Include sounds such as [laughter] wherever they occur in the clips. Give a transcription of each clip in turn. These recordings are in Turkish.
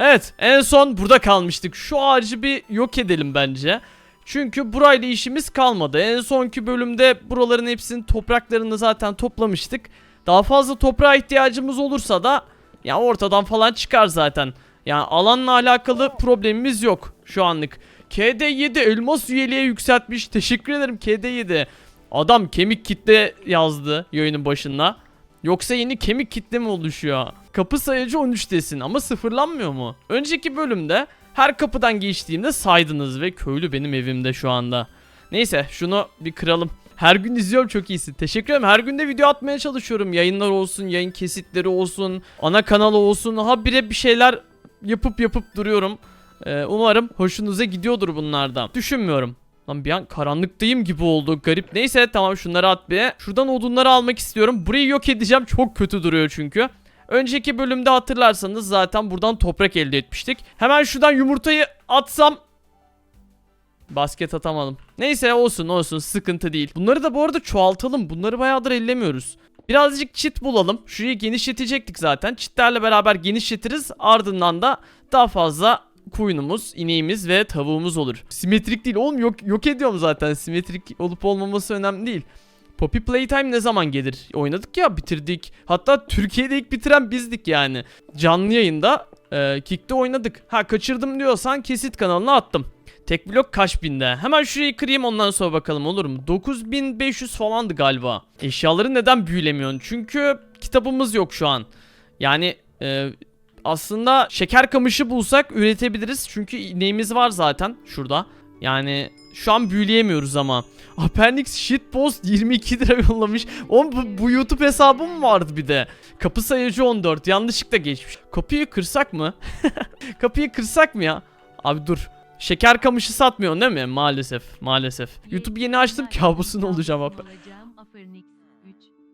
Evet en son burada kalmıştık. Şu ağacı bir yok edelim bence. Çünkü burayla işimiz kalmadı. En sonki bölümde buraların hepsinin topraklarını zaten toplamıştık. Daha fazla toprağa ihtiyacımız olursa da ya ortadan falan çıkar zaten. Yani alanla alakalı problemimiz yok şu anlık. KD7 elmas üyeliğe yükseltmiş. Teşekkür ederim KD7. Adam kemik kitle yazdı yayının başında. Yoksa yeni kemik kitle mi oluşuyor? Kapı sayıcı 13 desin ama sıfırlanmıyor mu? Önceki bölümde her kapıdan geçtiğimde saydınız ve köylü benim evimde şu anda. Neyse şunu bir kıralım. Her gün izliyorum çok iyisin. Teşekkür ederim. Her günde video atmaya çalışıyorum. Yayınlar olsun, yayın kesitleri olsun, ana kanal olsun. Habire bir şeyler yapıp yapıp duruyorum. Ee, umarım hoşunuza gidiyordur bunlardan. Düşünmüyorum. Lan bir an karanlıktayım gibi oldu. Garip. Neyse tamam şunları at bir. Şuradan odunları almak istiyorum. Burayı yok edeceğim. Çok kötü duruyor çünkü. Önceki bölümde hatırlarsanız zaten buradan toprak elde etmiştik. Hemen şuradan yumurtayı atsam Basket atamadım. Neyse olsun olsun sıkıntı değil. Bunları da bu arada çoğaltalım. Bunları bayağıdır ellemiyoruz. Birazcık çit bulalım. Şurayı genişletecektik zaten. Çitlerle beraber genişletiriz. Ardından da daha fazla koyunumuz, ineğimiz ve tavuğumuz olur. Simetrik değil oğlum yok yok ediyorum zaten. Simetrik olup olmaması önemli değil. Poppy Playtime ne zaman gelir? Oynadık ya bitirdik. Hatta Türkiye'de ilk bitiren bizdik yani. Canlı yayında e, Kick'te oynadık. Ha kaçırdım diyorsan kesit kanalına attım. Tek blok kaç binde? Hemen şurayı kırayım ondan sonra bakalım olur mu? 9500 falandı galiba. Eşyaları neden büyülemiyorsun? Çünkü kitabımız yok şu an. Yani e, aslında şeker kamışı bulsak üretebiliriz. Çünkü ineğimiz var zaten şurada. Yani şu an büyüleyemiyoruz ama. Appendix shitpost 22 lira yollamış. Oğlum bu, bu YouTube hesabı mı vardı bir de? Kapı sayıcı 14 yanlışlıkla geçmiş. Kapıyı kırsak mı? [laughs] Kapıyı kırsak mı ya? Abi dur. Şeker kamışı satmıyorsun değil mi? Maalesef. Maalesef. YouTube yeni açtım kabusun olacağım abi.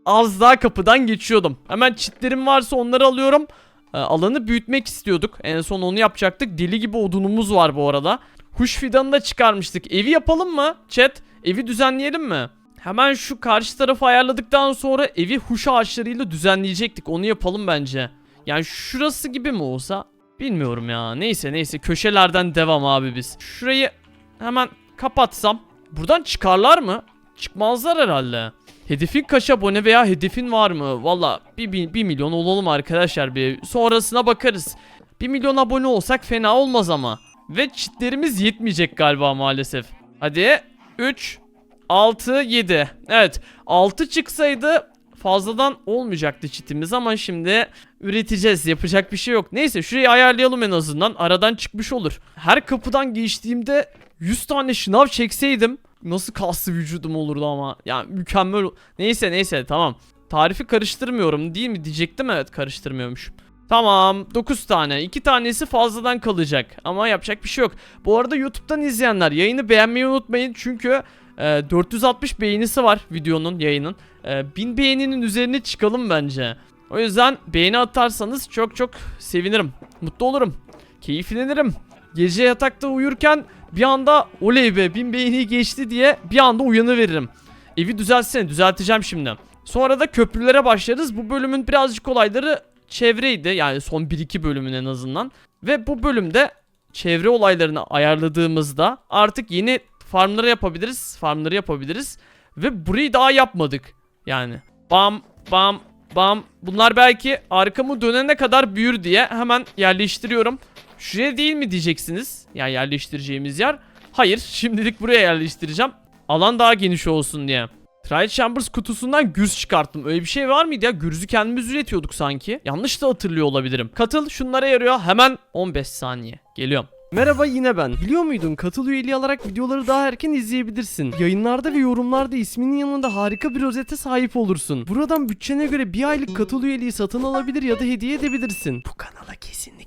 Az daha kapıdan geçiyordum. Hemen çitlerim varsa onları alıyorum. Ee, alanı büyütmek istiyorduk. En son onu yapacaktık. Deli gibi odunumuz var bu arada. Huş fidanı da çıkarmıştık. Evi yapalım mı? Chat. Evi düzenleyelim mi? Hemen şu karşı tarafı ayarladıktan sonra evi huş ağaçlarıyla düzenleyecektik. Onu yapalım bence. Yani şurası gibi mi olsa? Bilmiyorum ya. Neyse neyse köşelerden devam abi biz. Şurayı hemen kapatsam. Buradan çıkarlar mı? Çıkmazlar herhalde. Hedefin kaç abone veya hedefin var mı? Valla 1, 1 milyon olalım arkadaşlar bir. Sonrasına bakarız. 1 milyon abone olsak fena olmaz ama. Ve çitlerimiz yetmeyecek galiba maalesef. Hadi 3, 6, 7. Evet 6 çıksaydı fazladan olmayacaktı çitimiz ama şimdi üreteceğiz. Yapacak bir şey yok. Neyse şurayı ayarlayalım en azından. Aradan çıkmış olur. Her kapıdan geçtiğimde 100 tane şınav çekseydim nasıl kaslı vücudum olurdu ama. Yani mükemmel. Neyse neyse tamam. Tarifi karıştırmıyorum değil mi diyecektim evet karıştırmıyormuş. Tamam 9 tane 2 tanesi fazladan kalacak ama yapacak bir şey yok. Bu arada YouTube'dan izleyenler yayını beğenmeyi unutmayın çünkü e, 460 beğenisi var videonun yayının. E, 1000 beğeninin üzerine çıkalım bence. O yüzden beğeni atarsanız çok çok sevinirim. Mutlu olurum. Keyiflenirim. Gece yatakta uyurken bir anda oley be 1000 beğeni geçti diye bir anda uyanıveririm. Evi düzeltsene düzelteceğim şimdi. Sonra da köprülere başlarız. Bu bölümün birazcık olayları çevreydi. Yani son 1-2 bölümün en azından. Ve bu bölümde çevre olaylarını ayarladığımızda artık yeni farmları yapabiliriz. Farmları yapabiliriz. Ve burayı daha yapmadık. Yani bam bam bam. Bunlar belki arkamı dönene kadar büyür diye hemen yerleştiriyorum. Şuraya değil mi diyeceksiniz? Yani yerleştireceğimiz yer. Hayır şimdilik buraya yerleştireceğim. Alan daha geniş olsun diye. Trial Chambers kutusundan gürz çıkarttım. Öyle bir şey var mıydı ya? Gürzü kendimiz üretiyorduk sanki. Yanlış da hatırlıyor olabilirim. Katıl şunlara yarıyor. Hemen 15 saniye. Geliyorum. Merhaba yine ben. Biliyor muydun katıl üyeliği alarak videoları daha erken izleyebilirsin. Yayınlarda ve yorumlarda isminin yanında harika bir rozete sahip olursun. Buradan bütçene göre bir aylık katıl üyeliği satın alabilir ya da hediye edebilirsin. Bu kanala kesinlikle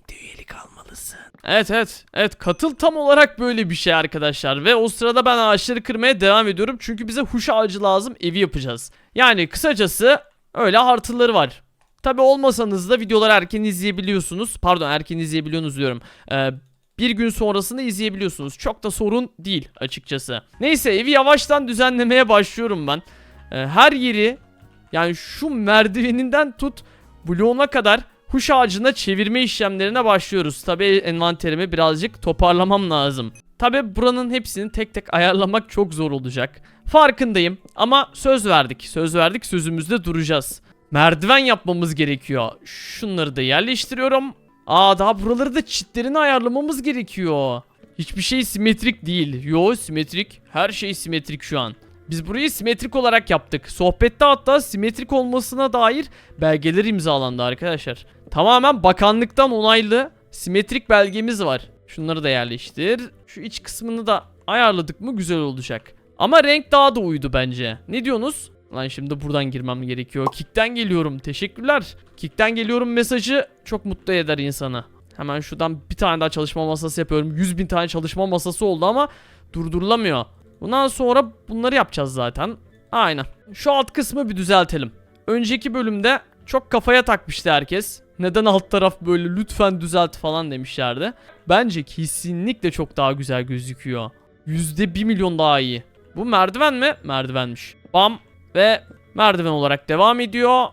almalısın. Evet evet. Evet katıl tam olarak böyle bir şey arkadaşlar. Ve o sırada ben ağaçları kırmaya devam ediyorum. Çünkü bize huş ağacı lazım evi yapacağız. Yani kısacası öyle artıları var. Tabi olmasanız da videoları erken izleyebiliyorsunuz. Pardon erken izleyebiliyorsunuz diyorum. Ee, bir gün sonrasında izleyebiliyorsunuz. Çok da sorun değil açıkçası. Neyse evi yavaştan düzenlemeye başlıyorum ben. Ee, her yeri yani şu merdiveninden tut bloğuna kadar huş ağacına çevirme işlemlerine başlıyoruz. Tabi envanterimi birazcık toparlamam lazım. Tabi buranın hepsini tek tek ayarlamak çok zor olacak. Farkındayım ama söz verdik. Söz verdik sözümüzde duracağız. Merdiven yapmamız gerekiyor. Şunları da yerleştiriyorum. Aa daha buraları da çitlerini ayarlamamız gerekiyor. Hiçbir şey simetrik değil. Yo simetrik. Her şey simetrik şu an. Biz burayı simetrik olarak yaptık. Sohbette hatta simetrik olmasına dair belgeler imzalandı arkadaşlar. Tamamen bakanlıktan onaylı simetrik belgemiz var. Şunları da yerleştir. Şu iç kısmını da ayarladık mı güzel olacak. Ama renk daha da uydu bence. Ne diyorsunuz? Lan şimdi buradan girmem gerekiyor. Kick'ten geliyorum. Teşekkürler. Kick'ten geliyorum mesajı çok mutlu eder insanı. Hemen şuradan bir tane daha çalışma masası yapıyorum. 100 bin tane çalışma masası oldu ama durdurulamıyor. Bundan sonra bunları yapacağız zaten. Aynen. Şu alt kısmı bir düzeltelim. Önceki bölümde çok kafaya takmıştı herkes. Neden alt taraf böyle lütfen düzelt falan demişlerdi. Bence kesinlikle çok daha güzel gözüküyor. Yüzde bir milyon daha iyi. Bu merdiven mi? Merdivenmiş. Bam ve merdiven olarak devam ediyor.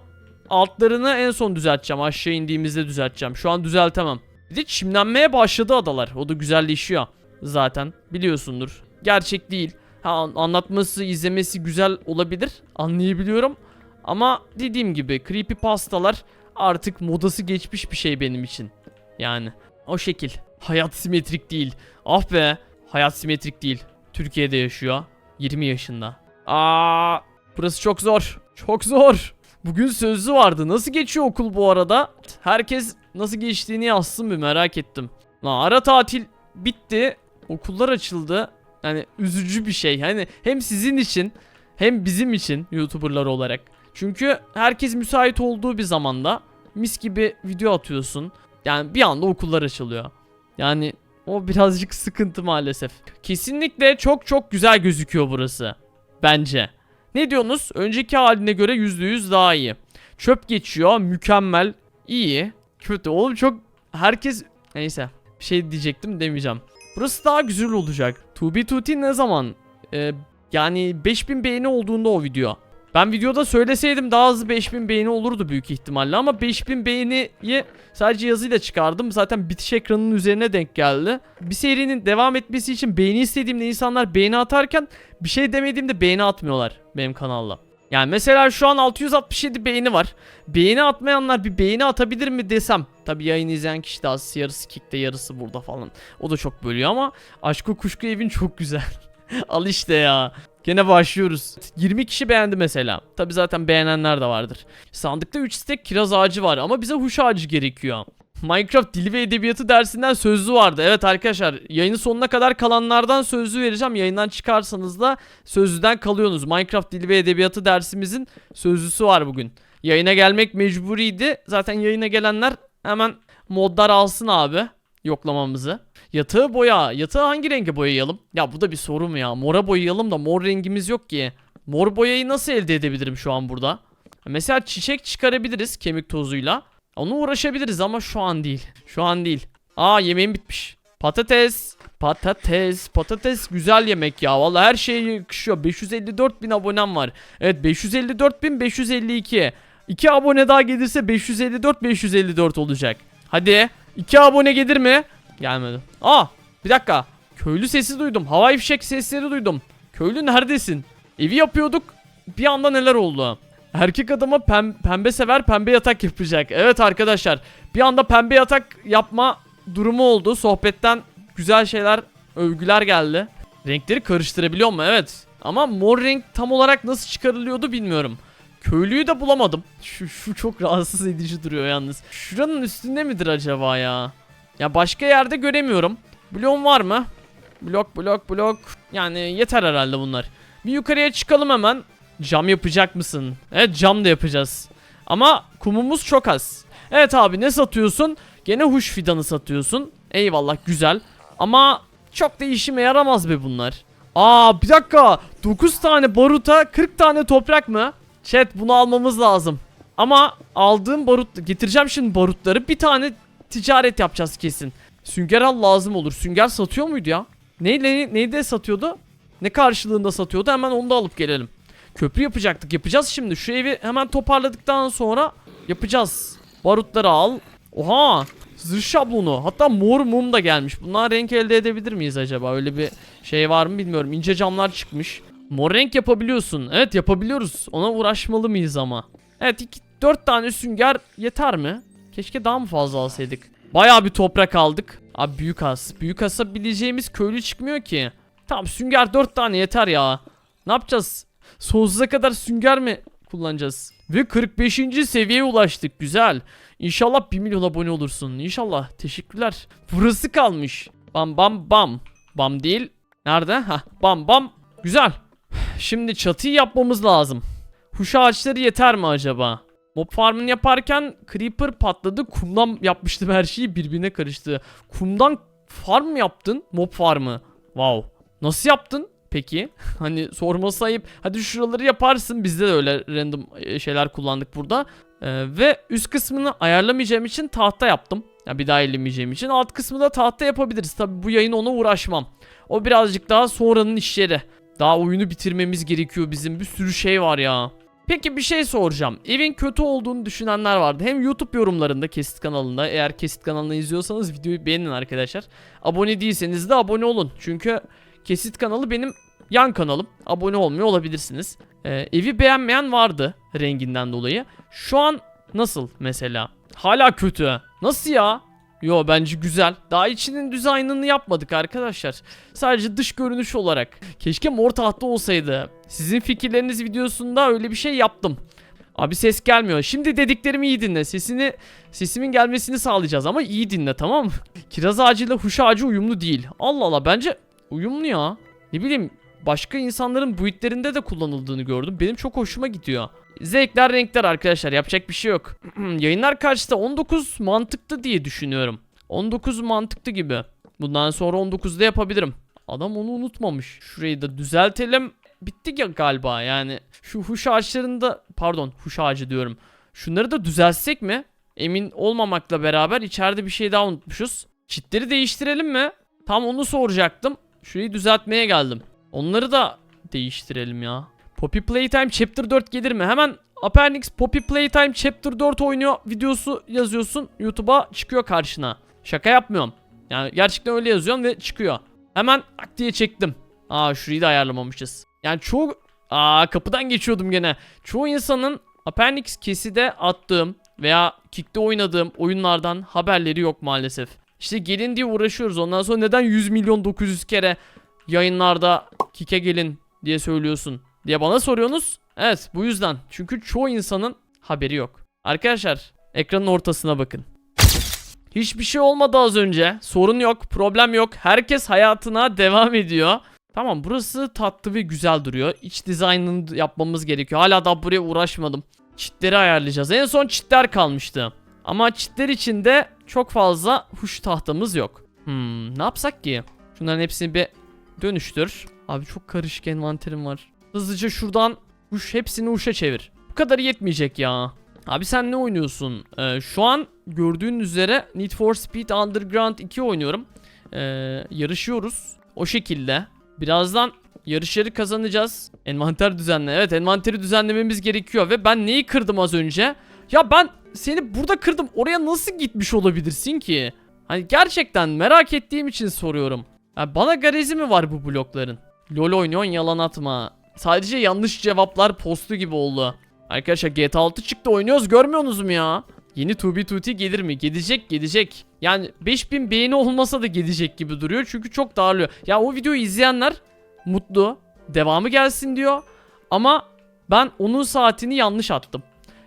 Altlarını en son düzelteceğim. Aşağı indiğimizde düzelteceğim. Şu an düzeltemem. Bir de çimlenmeye başladı adalar. O da güzelleşiyor. Zaten biliyorsundur. Gerçek değil. Ha, an- anlatması, izlemesi güzel olabilir. Anlayabiliyorum. Ama dediğim gibi creepypastalar artık modası geçmiş bir şey benim için. Yani o şekil. Hayat simetrik değil. Ah be. Hayat simetrik değil. Türkiye'de yaşıyor. 20 yaşında. Aa, burası çok zor. Çok zor. Bugün sözlü vardı. Nasıl geçiyor okul bu arada? Herkes nasıl geçtiğini yazsın bir merak ettim. Lan ara tatil bitti. Okullar açıldı. Yani üzücü bir şey. Hani hem sizin için hem bizim için YouTuber'lar olarak. Çünkü herkes müsait olduğu bir zamanda mis gibi video atıyorsun. Yani bir anda okullar açılıyor. Yani o birazcık sıkıntı maalesef. Kesinlikle çok çok güzel gözüküyor burası. Bence. Ne diyorsunuz? Önceki haline göre %100 daha iyi. Çöp geçiyor. Mükemmel. iyi. Kötü. Oğlum çok herkes neyse. Bir şey diyecektim demeyeceğim. Burası daha güzel olacak. To be tuti ne zaman? Ee, yani 5000 beğeni olduğunda o video. Ben videoda söyleseydim daha hızlı 5000 beğeni olurdu büyük ihtimalle ama 5000 beğeniyi sadece yazıyla çıkardım. Zaten bitiş ekranının üzerine denk geldi. Bir serinin devam etmesi için beğeni istediğimde insanlar beğeni atarken bir şey demediğimde beğeni atmıyorlar benim kanalda. Yani mesela şu an 667 beğeni var. Beğeni atmayanlar bir beğeni atabilir mi desem. Tabi yayın izleyen kişi de az yarısı kickte yarısı burada falan. O da çok bölüyor ama Aşkı Kuşku evin çok güzel. [laughs] Al işte ya. Gene başlıyoruz. 20 kişi beğendi mesela. Tabi zaten beğenenler de vardır. Sandıkta 3 stek kiraz ağacı var ama bize huş ağacı gerekiyor. Minecraft dili ve edebiyatı dersinden sözlü vardı. Evet arkadaşlar yayının sonuna kadar kalanlardan sözlü vereceğim. Yayından çıkarsanız da sözlüden kalıyorsunuz. Minecraft dili ve edebiyatı dersimizin sözlüsü var bugün. Yayına gelmek mecburiydi. Zaten yayına gelenler hemen modlar alsın abi yoklamamızı. Yatağı boya. Yatağı hangi renge boyayalım? Ya bu da bir soru mu ya? Mora boyayalım da mor rengimiz yok ki. Mor boyayı nasıl elde edebilirim şu an burada? Mesela çiçek çıkarabiliriz kemik tozuyla. Onu uğraşabiliriz ama şu an değil. Şu an değil. Aa yemeğim bitmiş. Patates. Patates. Patates güzel yemek ya. Vallahi her şeye yakışıyor. 554 bin abonem var. Evet 554 bin 552. 2 abone daha gelirse 554 554 olacak. Hadi. 2 abone gelir mi? Gelmedi. Aa bir dakika. Köylü sesi duydum. Havai fişek sesleri duydum. Köylü neredesin? Evi yapıyorduk. Bir anda neler oldu? Erkek adama pem- pembe sever pembe yatak yapacak. Evet arkadaşlar bir anda pembe yatak yapma durumu oldu. Sohbetten güzel şeyler, övgüler geldi. Renkleri karıştırabiliyor mu? Evet. Ama mor renk tam olarak nasıl çıkarılıyordu bilmiyorum. Köylüyü de bulamadım. Şu, şu çok rahatsız edici duruyor yalnız. Şuranın üstünde midir acaba ya? Ya başka yerde göremiyorum. Bloğum var mı? Blok blok blok. Yani yeter herhalde bunlar. Bir yukarıya çıkalım hemen. Cam yapacak mısın? Evet cam da yapacağız. Ama kumumuz çok az. Evet abi ne satıyorsun? Gene huş fidanı satıyorsun. Eyvallah güzel. Ama çok da işime yaramaz be bunlar. Aa bir dakika. 9 tane baruta 40 tane toprak mı? Chat bunu almamız lazım. Ama aldığım barut getireceğim şimdi barutları. Bir tane ticaret yapacağız kesin. Sünger al lazım olur. Sünger satıyor muydu ya? Neyle neyde satıyordu? Ne karşılığında satıyordu? Hemen onu da alıp gelelim. Köprü yapacaktık. Yapacağız şimdi. Şu evi hemen toparladıktan sonra yapacağız. Barutları al. Oha. Zırh şablonu. Hatta mor mum da gelmiş. Bunlar renk elde edebilir miyiz acaba? Öyle bir şey var mı bilmiyorum. İnce camlar çıkmış. Mor renk yapabiliyorsun. Evet yapabiliyoruz. Ona uğraşmalı mıyız ama? Evet 2 4 tane sünger yeter mi? Keşke daha mı fazla alsaydık? Bayağı bir toprak aldık. Abi büyük as. Büyük asabileceğimiz köylü çıkmıyor ki. Tamam sünger 4 tane yeter ya. Ne yapacağız? Sonsuza kadar sünger mi kullanacağız? Ve 45. seviyeye ulaştık. Güzel. İnşallah 1 milyon abone olursun. İnşallah. Teşekkürler. Burası kalmış. Bam bam bam. Bam değil. Nerede? Hah bam bam. Güzel. Şimdi çatıyı yapmamız lazım. Huş ağaçları yeter mi acaba? Mob farmını yaparken creeper patladı. Kumdan yapmıştım her şeyi birbirine karıştı. Kumdan farm mı yaptın? Mob farmı. Wow. Nasıl yaptın? Peki. [laughs] hani sorması ayıp. Hadi şuraları yaparsın. Bizde de öyle random e, şeyler kullandık burada. Ee, ve üst kısmını ayarlamayacağım için tahta yaptım. Ya bir daha ellemeyeceğim için. Alt kısmı da tahta yapabiliriz. Tabi bu yayın ona uğraşmam. O birazcık daha sonranın işleri. Daha oyunu bitirmemiz gerekiyor bizim. Bir sürü şey var ya. Peki bir şey soracağım. Evin kötü olduğunu düşünenler vardı. Hem YouTube yorumlarında Kesit kanalında. Eğer Kesit kanalını izliyorsanız videoyu beğenin arkadaşlar. Abone değilseniz de abone olun. Çünkü Kesit kanalı benim yan kanalım. Abone olmuyor olabilirsiniz. Ee, evi beğenmeyen vardı renginden dolayı. Şu an nasıl mesela? Hala kötü. Nasıl ya? Yo bence güzel. Daha içinin dizaynını yapmadık arkadaşlar. Sadece dış görünüş olarak. Keşke mor tahta olsaydı. Sizin fikirleriniz videosunda öyle bir şey yaptım. Abi ses gelmiyor. Şimdi dediklerimi iyi dinle. Sesini sesimin gelmesini sağlayacağız ama iyi dinle tamam mı? Kiraz ağacıyla huş ağacı uyumlu değil. Allah Allah bence uyumlu ya. Ne bileyim başka insanların buitlerinde de kullanıldığını gördüm. Benim çok hoşuma gidiyor. Zevkler renkler arkadaşlar yapacak bir şey yok. [clears throat] Yayınlar karşısında 19 mantıklı diye düşünüyorum. 19 mantıklı gibi. Bundan sonra 19'da yapabilirim. Adam onu unutmamış. Şurayı da düzeltelim. Bitti ya galiba yani. Şu huş ağaçlarında pardon huş ağacı diyorum. Şunları da düzeltsek mi? Emin olmamakla beraber içeride bir şey daha unutmuşuz. Çitleri değiştirelim mi? Tam onu soracaktım. Şurayı düzeltmeye geldim. Onları da değiştirelim ya. Poppy Playtime Chapter 4 gelir mi? Hemen Apernix Poppy Playtime Chapter 4 oynuyor videosu yazıyorsun. YouTube'a çıkıyor karşına. Şaka yapmıyorum. Yani gerçekten öyle yazıyorum ve çıkıyor. Hemen ak diye çektim. Aa şurayı da ayarlamamışız. Yani çoğu... Aa kapıdan geçiyordum gene. Çoğu insanın Apernix keside attığım veya Kick'te oynadığım oyunlardan haberleri yok maalesef. İşte gelin diye uğraşıyoruz. Ondan sonra neden 100 milyon 900 kere yayınlarda Kick'e gelin diye söylüyorsun diye bana soruyorsunuz. Evet bu yüzden. Çünkü çoğu insanın haberi yok. Arkadaşlar ekranın ortasına bakın. Hiçbir şey olmadı az önce. Sorun yok, problem yok. Herkes hayatına devam ediyor. Tamam burası tatlı ve güzel duruyor. İç dizaynını yapmamız gerekiyor. Hala da buraya uğraşmadım. Çitleri ayarlayacağız. En son çitler kalmıştı. Ama çitler içinde çok fazla huş tahtamız yok. Hmm, ne yapsak ki? Şunların hepsini bir dönüştür. Abi çok karışık envanterim var. Hızlıca şuradan huş hepsini huşa çevir. Bu kadar yetmeyecek ya. Abi sen ne oynuyorsun? Ee, şu an gördüğün üzere Need for Speed Underground 2 oynuyorum. Ee, yarışıyoruz. O şekilde. Birazdan yarışları kazanacağız. Envanter düzenle. Evet envanteri düzenlememiz gerekiyor. Ve ben neyi kırdım az önce? Ya ben seni burada kırdım. Oraya nasıl gitmiş olabilirsin ki? Hani gerçekten merak ettiğim için soruyorum. Ya bana garezi mi var bu blokların? LoL oynuyorsun yalan atma. Sadece yanlış cevaplar postu gibi oldu. Arkadaşlar GTA 6 çıktı oynuyoruz görmüyorsunuz mu ya? Yeni 2B2T gelir mi? Gelecek gelecek. Yani 5000 beğeni olmasa da gelecek gibi duruyor çünkü çok dağılıyor. Ya o videoyu izleyenler mutlu. Devamı gelsin diyor. Ama ben onun saatini yanlış attım.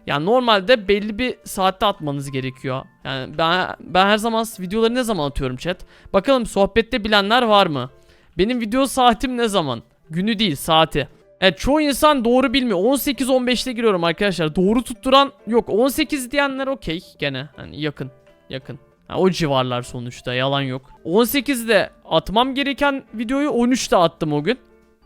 Yani normalde belli bir saatte atmanız gerekiyor. Yani ben ben her zaman videoları ne zaman atıyorum chat? Bakalım sohbette bilenler var mı? Benim video saatim ne zaman? Günü değil, saati. Evet çoğu insan doğru bilmiyor. 18-15'te giriyorum arkadaşlar. Doğru tutturan yok. 18 diyenler okey gene. Hani yakın. Yakın. Ha, o civarlar sonuçta yalan yok. 18'de atmam gereken videoyu 13'te attım o gün.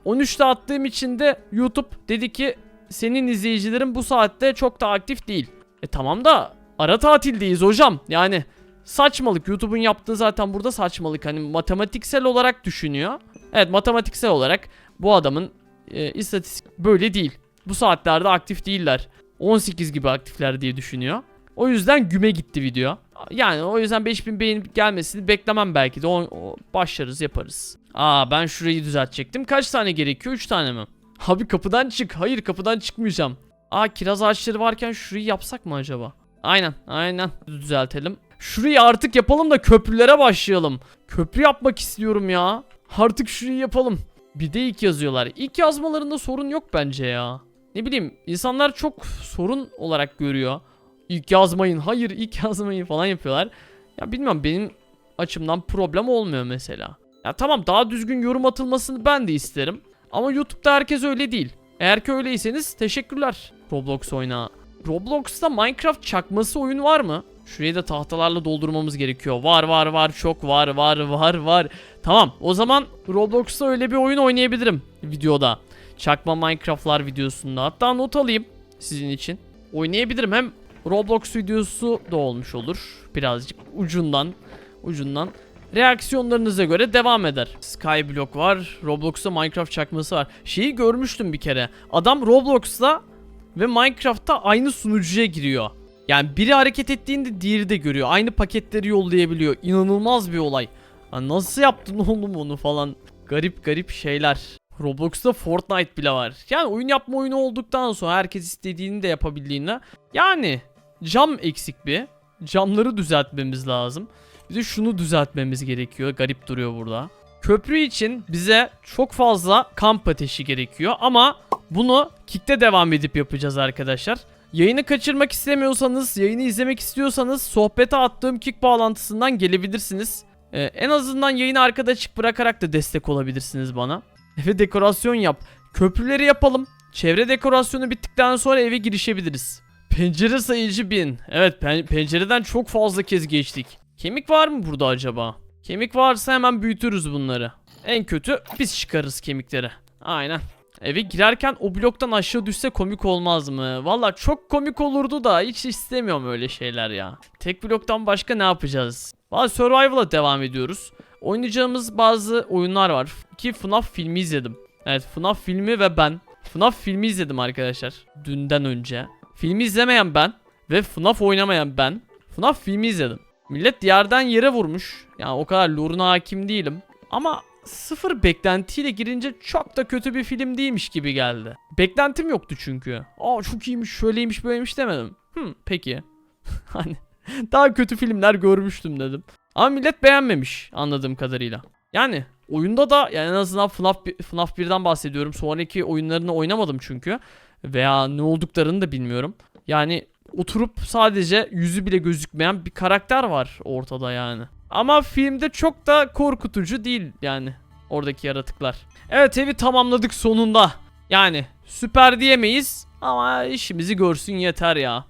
13'te attığım için de YouTube dedi ki senin izleyicilerin bu saatte çok da aktif değil. E tamam da ara tatildeyiz hocam. Yani saçmalık. YouTube'un yaptığı zaten burada saçmalık. Hani matematiksel olarak düşünüyor. Evet matematiksel olarak bu adamın e, istatistik böyle değil. Bu saatlerde aktif değiller. 18 gibi aktifler diye düşünüyor. O yüzden güme gitti video. Yani o yüzden 5000 beğeni gelmesini beklemem belki de. O, o- başlarız yaparız. Aa ben şurayı düzeltecektim. Kaç tane gerekiyor? 3 tane mi? Abi kapıdan çık. Hayır kapıdan çıkmayacağım. Aa kiraz ağaçları varken şurayı yapsak mı acaba? Aynen aynen düzeltelim. Şurayı artık yapalım da köprülere başlayalım. Köprü yapmak istiyorum ya. Artık şurayı yapalım. Bir de ilk yazıyorlar. İlk yazmalarında sorun yok bence ya. Ne bileyim insanlar çok sorun olarak görüyor. İlk yazmayın, hayır ilk [laughs] yazmayın falan yapıyorlar. Ya bilmem benim açımdan problem olmuyor mesela. Ya tamam daha düzgün yorum atılmasını ben de isterim. Ama YouTube'da herkes öyle değil. Eğer ki öyleyseniz teşekkürler. Roblox oyna. Roblox'ta Minecraft çakması oyun var mı? Şurayı da tahtalarla doldurmamız gerekiyor. Var var var çok var var var var. Tamam o zaman Roblox'ta öyle bir oyun oynayabilirim videoda. Çakma Minecraft'lar videosunda. Hatta not alayım sizin için. Oynayabilirim hem Roblox videosu da olmuş olur. Birazcık ucundan ucundan. Reaksiyonlarınıza göre devam eder. Skyblock var. Roblox'ta Minecraft çakması var. Şeyi görmüştüm bir kere. Adam Roblox'ta ve Minecraft'ta aynı sunucuya giriyor. Yani biri hareket ettiğinde diğeri de görüyor. Aynı paketleri yollayabiliyor. İnanılmaz bir olay. Ya nasıl yaptın [laughs] oğlum onu falan. Garip garip şeyler. Roblox'ta Fortnite bile var. Yani oyun yapma oyunu olduktan sonra herkes istediğini de yapabildiğinde. Yani cam eksik bir. Camları düzeltmemiz lazım. Bir de şunu düzeltmemiz gerekiyor. Garip duruyor burada. Köprü için bize çok fazla kamp ateşi gerekiyor ama bunu Kick'te devam edip yapacağız arkadaşlar. Yayını kaçırmak istemiyorsanız, yayını izlemek istiyorsanız sohbete attığım Kick bağlantısından gelebilirsiniz. Ee, en azından yayını arkada açık bırakarak da destek olabilirsiniz bana. Eve dekorasyon yap. Köprüleri yapalım. Çevre dekorasyonu bittikten sonra eve girişebiliriz. Pencere sayıcı 1000. Evet pen- pencereden çok fazla kez geçtik. Kemik var mı burada acaba? Kemik varsa hemen büyütürüz bunları. En kötü biz çıkarız kemikleri. Aynen. Eve girerken o bloktan aşağı düşse komik olmaz mı? Valla çok komik olurdu da hiç istemiyorum öyle şeyler ya. Tek bloktan başka ne yapacağız? Valla Survival'a devam ediyoruz. Oynayacağımız bazı oyunlar var. Ki FNAF filmi izledim. Evet FNAF filmi ve ben. FNAF filmi izledim arkadaşlar. Dünden önce. Filmi izlemeyen ben ve FNAF oynamayan ben. FNAF filmi izledim. Millet yerden yere vurmuş. Yani o kadar lore'una hakim değilim. Ama sıfır beklentiyle girince çok da kötü bir film değilmiş gibi geldi. Beklentim yoktu çünkü. Aa çok iyiymiş, şöyleymiş, böyleymiş demedim. Hmm, peki. [laughs] hani daha kötü filmler görmüştüm dedim. Ama millet beğenmemiş anladığım kadarıyla. Yani oyunda da yani en azından FNAF, FNAF 1'den bahsediyorum. Sonraki oyunlarını oynamadım çünkü. Veya ne olduklarını da bilmiyorum. Yani oturup sadece yüzü bile gözükmeyen bir karakter var ortada yani. Ama filmde çok da korkutucu değil yani oradaki yaratıklar. Evet evi tamamladık sonunda. Yani süper diyemeyiz ama işimizi görsün yeter ya.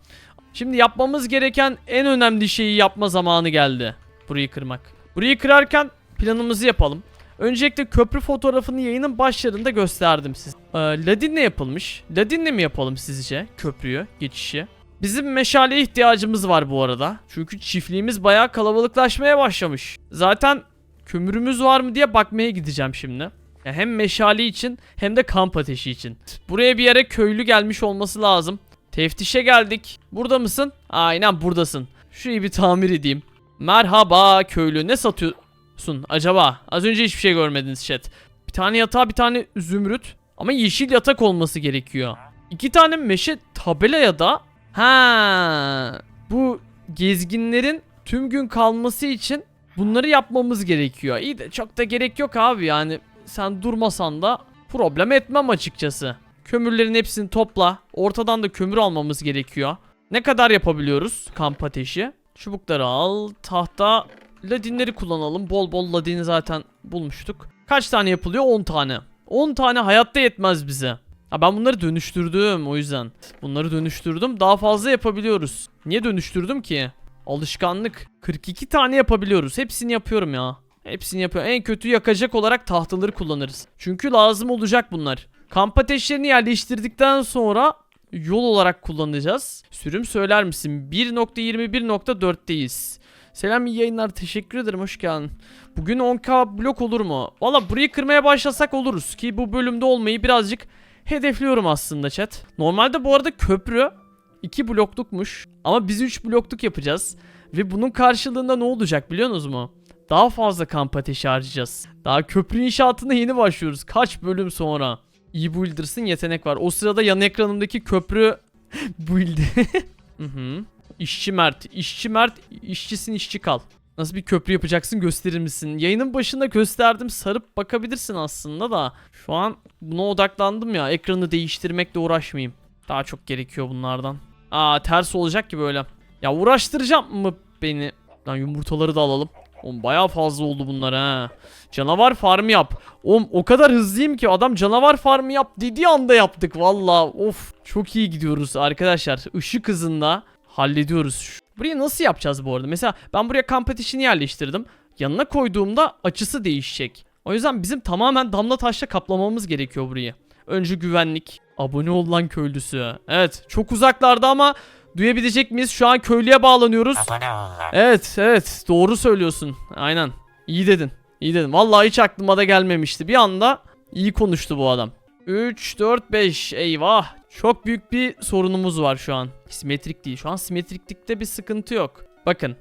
Şimdi yapmamız gereken en önemli şeyi yapma zamanı geldi. Burayı kırmak. Burayı kırarken planımızı yapalım. Öncelikle köprü fotoğrafını yayının başlarında gösterdim size. Ee, Ladin'le yapılmış. Ladin'le mi yapalım sizce köprüyü, geçişi? Bizim meşaleye ihtiyacımız var bu arada. Çünkü çiftliğimiz bayağı kalabalıklaşmaya başlamış. Zaten kömürümüz var mı diye bakmaya gideceğim şimdi. Ya hem meşale için hem de kamp ateşi için. Buraya bir yere köylü gelmiş olması lazım. Teftişe geldik. Burada mısın? Aynen buradasın. Şurayı bir tamir edeyim. Merhaba köylü ne satıyorsun acaba? Az önce hiçbir şey görmediniz chat. Bir tane yatağı bir tane zümrüt. Ama yeşil yatak olması gerekiyor. İki tane meşe tabela ya da Ha, bu gezginlerin tüm gün kalması için bunları yapmamız gerekiyor. İyi de çok da gerek yok abi yani sen durmasan da problem etmem açıkçası. Kömürlerin hepsini topla. Ortadan da kömür almamız gerekiyor. Ne kadar yapabiliyoruz kamp ateşi? Çubukları al, tahta, ladinleri kullanalım. Bol bol ladini zaten bulmuştuk. Kaç tane yapılıyor? 10 tane. 10 tane hayatta yetmez bize. Ha ben bunları dönüştürdüm o yüzden. Bunları dönüştürdüm. Daha fazla yapabiliyoruz. Niye dönüştürdüm ki? Alışkanlık. 42 tane yapabiliyoruz. Hepsini yapıyorum ya. Hepsini yapıyorum. En kötü yakacak olarak tahtaları kullanırız. Çünkü lazım olacak bunlar. Kamp ateşlerini yerleştirdikten sonra yol olarak kullanacağız. Sürüm söyler misin? 1.21.4'teyiz. Selam iyi yayınlar. Teşekkür ederim. Hoş geldin. Bugün 10k blok olur mu? Valla burayı kırmaya başlasak oluruz ki bu bölümde olmayı birazcık hedefliyorum aslında chat. Normalde bu arada köprü 2 bloklukmuş ama biz 3 blokluk yapacağız. Ve bunun karşılığında ne olacak biliyorsunuz mu? Daha fazla kamp ateşi harcayacağız. Daha köprü inşaatına yeni başlıyoruz. Kaç bölüm sonra? İyi Builders'ın yetenek var. O sırada yan ekranımdaki köprü [laughs] build. [laughs] Hı. İşçi Mert. İşçi Mert. işçisin işçi kal. Nasıl bir köprü yapacaksın gösterir misin? Yayının başında gösterdim. Sarıp bakabilirsin aslında da. Şu an buna odaklandım ya. Ekranı değiştirmekle uğraşmayayım. Daha çok gerekiyor bunlardan. Aa ters olacak ki böyle. Ya uğraştıracağım mı beni? Lan yumurtaları da alalım. Oğlum bayağı fazla oldu bunlar ha. Canavar farmı yap. Oğlum o kadar hızlıyım ki adam canavar farmı yap dediği anda yaptık valla. Of çok iyi gidiyoruz arkadaşlar. Işık hızında hallediyoruz. Burayı nasıl yapacağız bu arada? Mesela ben buraya ateşini yerleştirdim. Yanına koyduğumda açısı değişecek. O yüzden bizim tamamen damla taşla kaplamamız gerekiyor burayı. Önce güvenlik. Abone ol lan köylüsü. Evet çok uzaklarda ama duyabilecek miyiz? Şu an köylüye bağlanıyoruz. Abone ol lan. Evet evet doğru söylüyorsun. Aynen. İyi dedin. İyi dedin. Vallahi hiç aklıma da gelmemişti. Bir anda iyi konuştu bu adam. 3, 4, 5. Eyvah. Çok büyük bir sorunumuz var şu an. Simetrik değil. Şu an simetriklikte bir sıkıntı yok. Bakın.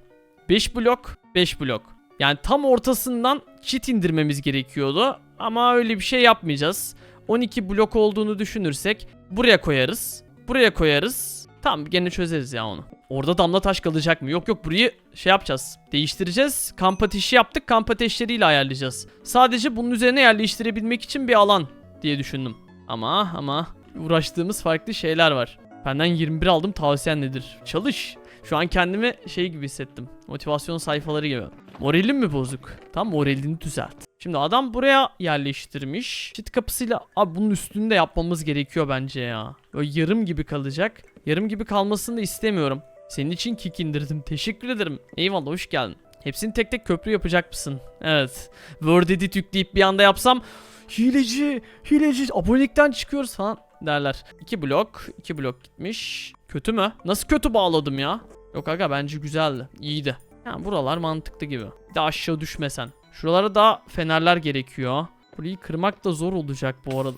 5 blok, 5 blok. Yani tam ortasından çit indirmemiz gerekiyordu. Ama öyle bir şey yapmayacağız. 12 blok olduğunu düşünürsek buraya koyarız. Buraya koyarız. Tamam gene çözeriz ya onu. Orada damla taş kalacak mı? Yok yok burayı şey yapacağız. Değiştireceğiz. Kamp ateşi yaptık. Kamp ateşleriyle ayarlayacağız. Sadece bunun üzerine yerleştirebilmek için bir alan diye düşündüm. Ama ama uğraştığımız farklı şeyler var. Benden 21 aldım tavsiyen nedir? Çalış. Şu an kendimi şey gibi hissettim. Motivasyon sayfaları gibi. Moralim mi bozuk? Tam moralini düzelt. Şimdi adam buraya yerleştirmiş. Çit kapısıyla abi bunun üstünü de yapmamız gerekiyor bence ya. Böyle yarım gibi kalacak. Yarım gibi kalmasını da istemiyorum. Senin için kick indirdim. Teşekkür ederim. Eyvallah hoş geldin. Hepsini tek tek köprü yapacak mısın? Evet. Word edit yükleyip bir anda yapsam hileci, hileci abonelikten çıkıyoruz falan derler. 2 blok, 2 blok gitmiş. Kötü mü? Nasıl kötü bağladım ya? Yok aga bence güzeldi. İyiydi. Yani buralar mantıklı gibi. Bir de aşağı düşmesen. Şuralara da fenerler gerekiyor. Burayı kırmak da zor olacak bu arada.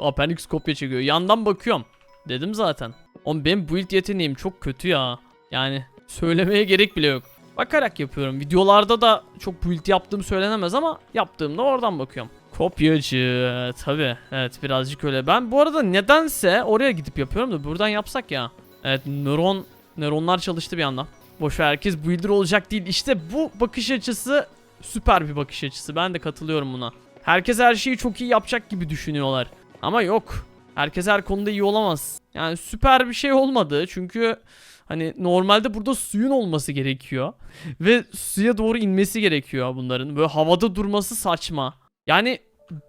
[laughs] Appendix kopya çekiyor. Yandan bakıyorum. Dedim zaten. Oğlum benim build yeteneğim çok kötü ya. Yani söylemeye gerek bile yok. Bakarak yapıyorum. Videolarda da çok build yaptığım söylenemez ama yaptığımda oradan bakıyorum. Kopyacı tabi evet birazcık öyle. Ben bu arada nedense oraya gidip yapıyorum da buradan yapsak ya. Evet nöron nöronlar çalıştı bir anda. Boşver herkes builder olacak değil. İşte bu bakış açısı süper bir bakış açısı. Ben de katılıyorum buna. Herkes her şeyi çok iyi yapacak gibi düşünüyorlar. Ama yok. Herkes her konuda iyi olamaz. Yani süper bir şey olmadı. Çünkü hani normalde burada suyun olması gerekiyor. Ve suya doğru inmesi gerekiyor bunların. Böyle havada durması saçma. Yani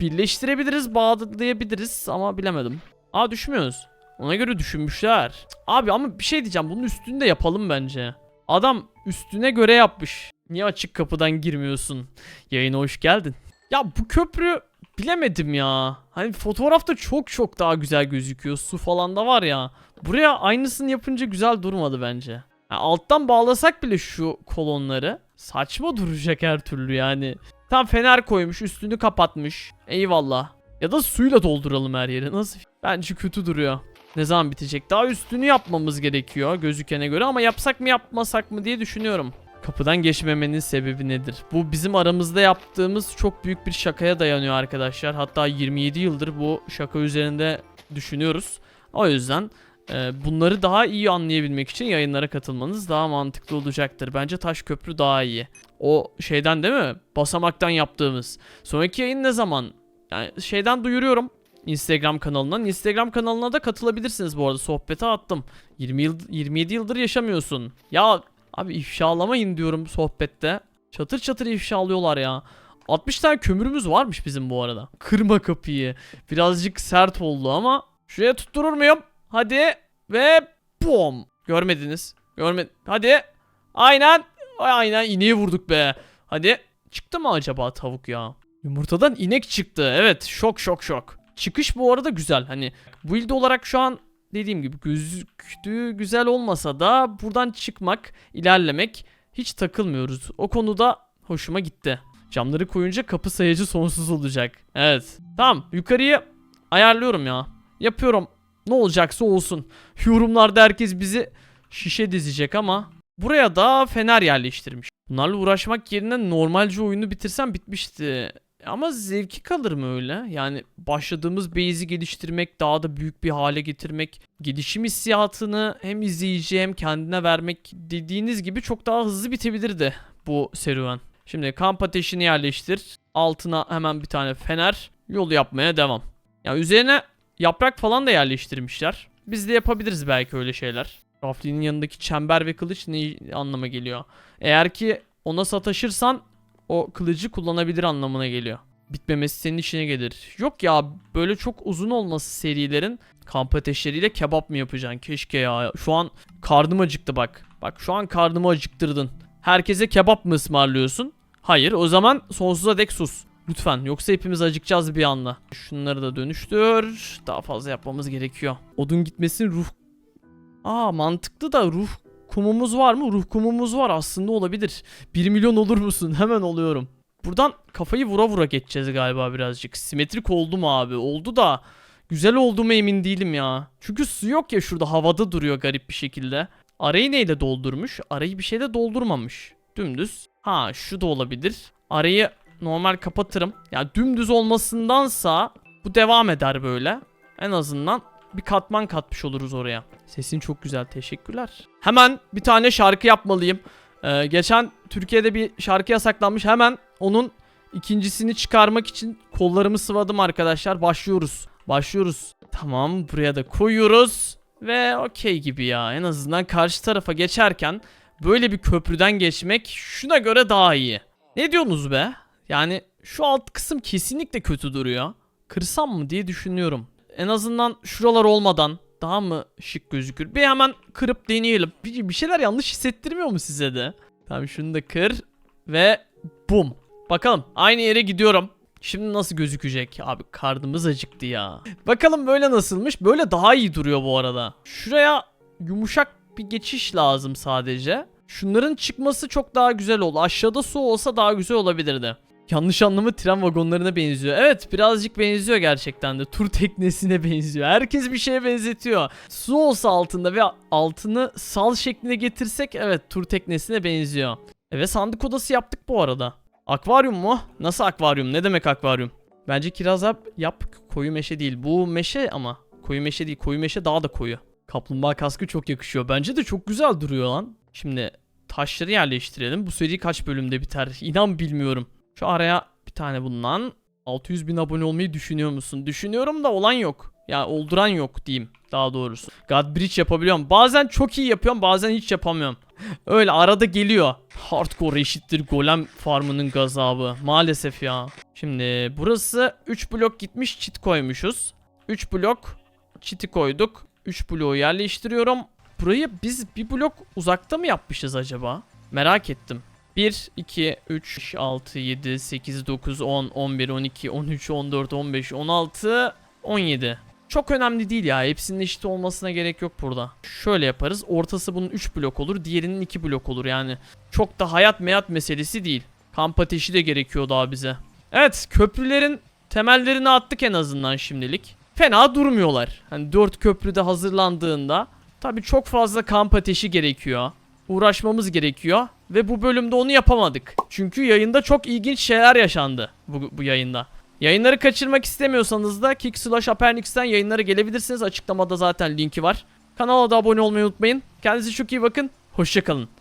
birleştirebiliriz, bağlayabiliriz ama bilemedim. Aa düşmüyoruz. Ona göre düşünmüşler. Abi ama bir şey diyeceğim. Bunun üstünü de yapalım bence. Adam üstüne göre yapmış. Niye açık kapıdan girmiyorsun? Yayına hoş geldin. Ya bu köprü bilemedim ya. Hani fotoğrafta çok çok daha güzel gözüküyor. Su falan da var ya. Buraya aynısını yapınca güzel durmadı bence. Ya alttan bağlasak bile şu kolonları saçma duracak her türlü yani. Tam fener koymuş, üstünü kapatmış. Eyvallah. Ya da suyla dolduralım her yeri. Nasıl? Bence kötü duruyor. Ne zaman bitecek? Daha üstünü yapmamız gerekiyor gözükene göre ama yapsak mı yapmasak mı diye düşünüyorum. Kapıdan geçmemenin sebebi nedir? Bu bizim aramızda yaptığımız çok büyük bir şakaya dayanıyor arkadaşlar. Hatta 27 yıldır bu şaka üzerinde düşünüyoruz. O yüzden bunları daha iyi anlayabilmek için yayınlara katılmanız daha mantıklı olacaktır. Bence taş köprü daha iyi. O şeyden değil mi? Basamaktan yaptığımız. Sonraki yayın ne zaman? Yani şeyden duyuruyorum. Instagram kanalından. Instagram kanalına da katılabilirsiniz bu arada. Sohbete attım. 20 yıl 27 yıldır yaşamıyorsun. Ya abi ifşalamayın diyorum sohbette. Çatır çatır ifşalıyorlar ya. 60 tane kömürümüz varmış bizim bu arada. Kırma kapıyı. Birazcık sert oldu ama şuraya tutturur muyum? Hadi ve bom. Görmediniz. Görmed. Hadi. Aynen. Aynen ineği vurduk be. Hadi. Çıktı mı acaba tavuk ya? Yumurtadan inek çıktı. Evet. Şok şok şok. Çıkış bu arada güzel. Hani build olarak şu an dediğim gibi gözüktüğü güzel olmasa da buradan çıkmak, ilerlemek hiç takılmıyoruz. O konuda hoşuma gitti. Camları koyunca kapı sayacı sonsuz olacak. Evet. Tamam yukarıyı ayarlıyorum ya. Yapıyorum. Ne olacaksa olsun. Yorumlarda herkes bizi şişe dizecek ama buraya da fener yerleştirmiş. Bunlarla uğraşmak yerine normalce oyunu bitirsem bitmişti. Ama zevki kalır mı öyle? Yani başladığımız base'i geliştirmek, daha da büyük bir hale getirmek, gelişim hissiyatını hem izleyici hem kendine vermek dediğiniz gibi çok daha hızlı bitebilirdi bu serüven. Şimdi kamp ateşini yerleştir. Altına hemen bir tane fener. Yolu yapmaya devam. Ya üzerine yaprak falan da yerleştirmişler. Biz de yapabiliriz belki öyle şeyler. Rafli'nin yanındaki çember ve kılıç ne anlama geliyor? Eğer ki ona sataşırsan o kılıcı kullanabilir anlamına geliyor. Bitmemesi senin işine gelir. Yok ya böyle çok uzun olması serilerin kamp ateşleriyle kebap mı yapacaksın? Keşke ya. Şu an karnım acıktı bak. Bak şu an karnımı acıktırdın. Herkese kebap mı ısmarlıyorsun? Hayır o zaman sonsuza dek sus. Lütfen yoksa hepimiz acıkacağız bir anda. Şunları da dönüştür. Daha fazla yapmamız gerekiyor. Odun gitmesin ruh... Aa mantıklı da ruh kumumuz var mı? Ruh kumumuz var aslında olabilir. 1 milyon olur musun? [laughs] Hemen oluyorum. Buradan kafayı vura vura geçeceğiz galiba birazcık. Simetrik oldu mu abi? Oldu da güzel oldu emin değilim ya. Çünkü su yok ya şurada havada duruyor garip bir şekilde. Arayı neyle doldurmuş? Arayı bir şeyle doldurmamış. Dümdüz. Ha şu da olabilir. Arayı normal kapatırım. Ya dümdüz olmasındansa bu devam eder böyle. En azından bir katman katmış oluruz oraya. Sesin çok güzel teşekkürler. Hemen bir tane şarkı yapmalıyım. Ee, geçen Türkiye'de bir şarkı yasaklanmış. Hemen onun ikincisini çıkarmak için kollarımı sıvadım arkadaşlar. Başlıyoruz. Başlıyoruz. Tamam buraya da koyuyoruz. Ve okey gibi ya. En azından karşı tarafa geçerken böyle bir köprüden geçmek şuna göre daha iyi. Ne diyorsunuz be? Yani şu alt kısım kesinlikle kötü duruyor. Kırsam mı diye düşünüyorum. En azından şuralar olmadan daha mı şık gözükür? Bir hemen kırıp deneyelim. Bir, bir şeyler yanlış hissettirmiyor mu size de? Tamam şunu da kır ve bum. Bakalım aynı yere gidiyorum. Şimdi nasıl gözükecek? Abi karnımız acıktı ya. Bakalım böyle nasılmış? Böyle daha iyi duruyor bu arada. Şuraya yumuşak bir geçiş lazım sadece. Şunların çıkması çok daha güzel oldu. Aşağıda su olsa daha güzel olabilirdi. Yanlış anlamı tren vagonlarına benziyor. Evet birazcık benziyor gerçekten de. Tur [laughs] teknesine benziyor. Herkes bir şeye benzetiyor. Su olsa altında ve altını sal şekline getirsek evet tur teknesine benziyor. E ve sandık odası yaptık bu arada. Akvaryum mu? Nasıl akvaryum? Ne demek akvaryum? Bence kiraz yap, yap koyu meşe değil. Bu meşe ama. Koyu meşe değil. Koyu meşe daha da koyu. Kaplumbağa kaskı çok yakışıyor. Bence de çok güzel duruyor lan. Şimdi taşları yerleştirelim. Bu seri kaç bölümde biter? İnan bilmiyorum. Şu araya bir tane bundan 600 bin abone olmayı düşünüyor musun? Düşünüyorum da olan yok. Ya olduran yok diyeyim daha doğrusu. God Bridge yapabiliyorum. Bazen çok iyi yapıyorum bazen hiç yapamıyorum. [laughs] Öyle arada geliyor. Hardcore eşittir golem farmının gazabı. Maalesef ya. Şimdi burası 3 blok gitmiş çit koymuşuz. 3 blok çiti koyduk. 3 bloğu yerleştiriyorum. Burayı biz bir blok uzakta mı yapmışız acaba? Merak ettim. 1, 2, 3, 6, 7, 8, 9, 10, 11, 12, 13, 14, 15, 16, 17. Çok önemli değil ya. Hepsinin eşit olmasına gerek yok burada. Şöyle yaparız. Ortası bunun 3 blok olur. Diğerinin 2 blok olur. Yani çok da hayat meyat meselesi değil. Kamp ateşi de gerekiyor daha bize. Evet köprülerin temellerini attık en azından şimdilik. Fena durmuyorlar. Hani 4 köprüde hazırlandığında tabii çok fazla kamp ateşi gerekiyor. Uğraşmamız gerekiyor. Ve bu bölümde onu yapamadık. Çünkü yayında çok ilginç şeyler yaşandı bu, bu yayında. Yayınları kaçırmak istemiyorsanız da Kick slash Apernix'ten yayınlara gelebilirsiniz. Açıklamada zaten linki var. Kanala da abone olmayı unutmayın. Kendinize çok iyi bakın. Hoşçakalın.